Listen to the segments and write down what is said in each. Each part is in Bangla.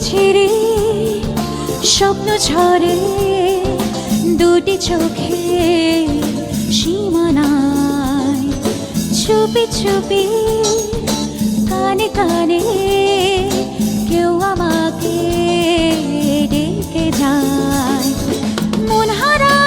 ছেড়ে স্বপ্ন ঝরে দুটি চোখে সীমানায়। ছুপি ছুপি কানে কানে কেউ আমাকে ডেকে যায়। মনহারা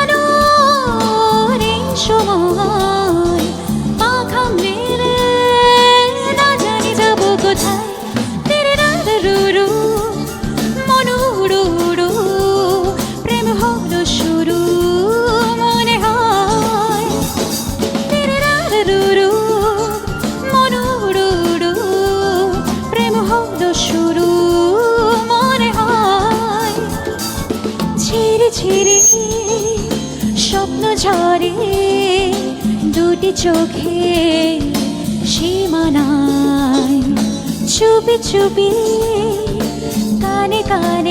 ঝিরি ঝিরে স্বপ্ন ঝরে দুটি চোখে সীমানায়। চুপি চুপি কানে কানে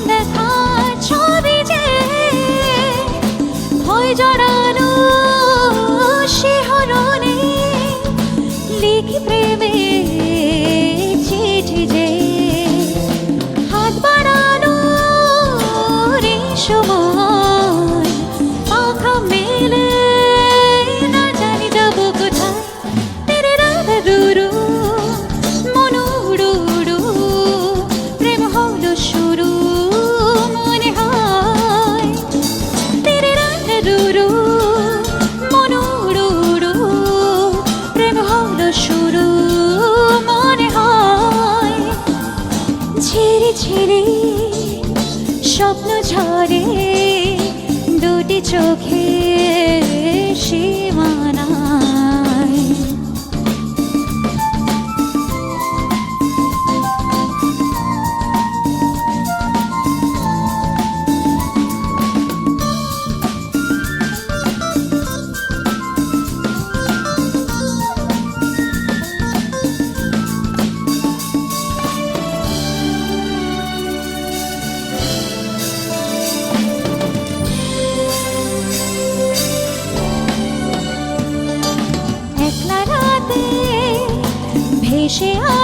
চোখে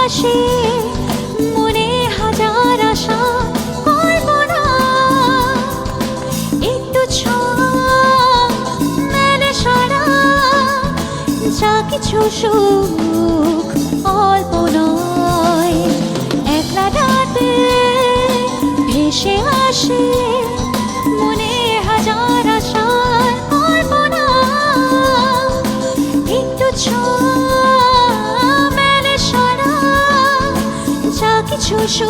ভেসে আসে মনে হাজার আশা কল্পনা। একটু ছোঁয়া মেলে সারা যা কিছু সুখ যা কিছু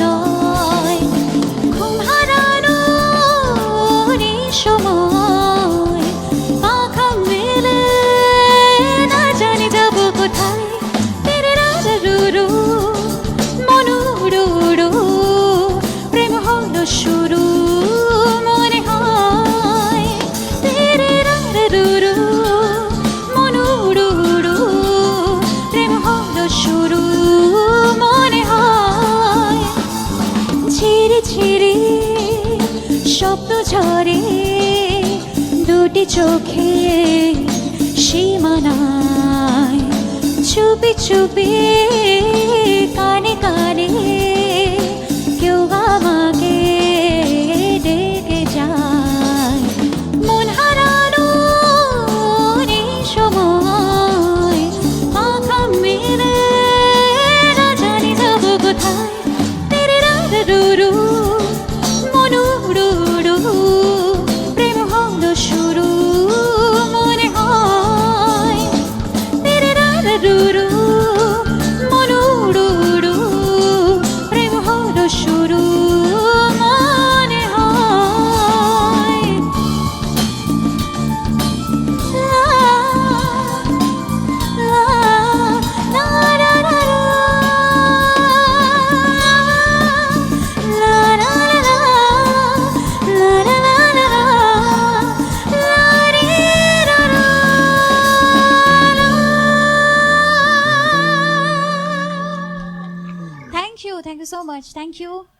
নয় ঘুম হারানো সময় পাখা মেলে না জানি যাব কোথায়। তেরে রাজা রুরু মনুরুরু প্রেম হলো শুরু ছেড়ে স্বপ্ন ঝরে দুটি চোখে সীমানায় চুপি চুপি Thank you.